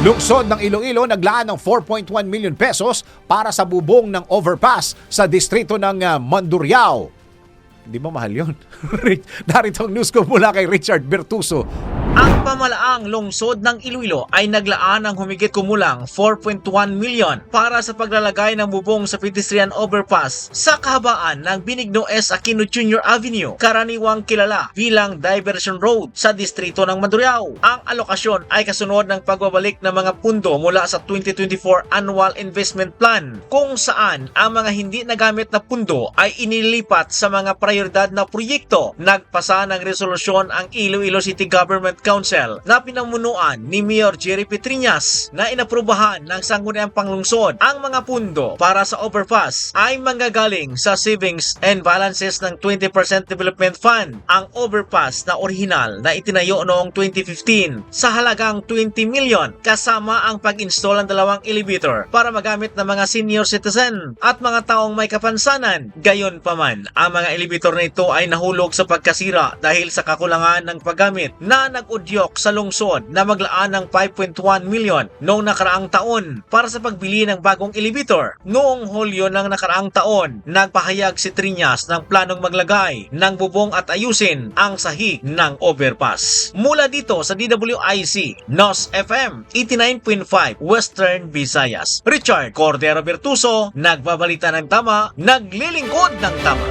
Lungsod ng Iloilo naglaan ng 4.1 million pesos para sa bubong ng overpass sa distrito ng ah, Mandurriao. Hindi mo mahal yun. Narito ang news ko mula kay Richard Bertuso. Ang pamalaang lungsod ng Iloilo ay naglaan ng humigit kumulang 4.1 million para sa paglalagay ng bubong sa pedestrian overpass sa kahabaan ng Binigno S. Aquino Jr. Avenue, karaniwang kilala bilang Diversion Road sa distrito ng Maduriao. Ang alokasyon ay kasunod ng pagbabalik ng mga pundo mula sa 2024 Annual Investment Plan kung saan ang mga hindi nagamit na pundo ay inilipat sa mga prioridad na proyekto. Nagpasa ng resolusyon ang Iloilo City Government Council na pinamunuan ni Mayor Jerry Petriñas na inaprubahan ng sangguniang panglungsod. Ang mga pundo para sa overpass ay manggagaling sa savings and balances ng 20% Development Fund. Ang overpass na orihinal na itinayo noong 2015 sa halagang 20 million kasama ang pag-install ng dalawang elevator para magamit ng mga senior citizen at mga taong may kapansanan. Gayon pa man, ang mga elevator na ito ay nahulog sa pagkasira dahil sa kakulangan ng paggamit na nag-udyok sa lungsod na maglaan ng 5.1 million noong nakaraang taon para sa pagbili ng bagong elevator. Noong Hulyo ng nakaraang taon, nagpahayag si Triñas ng planong maglagay ng bubong at ayusin ang sahig ng overpass. Mula dito sa DWIC, NOS FM 89.5 Western Visayas. Richard Cordero Bertuso, nagbabalita ng tama, naglilingkod ng tama.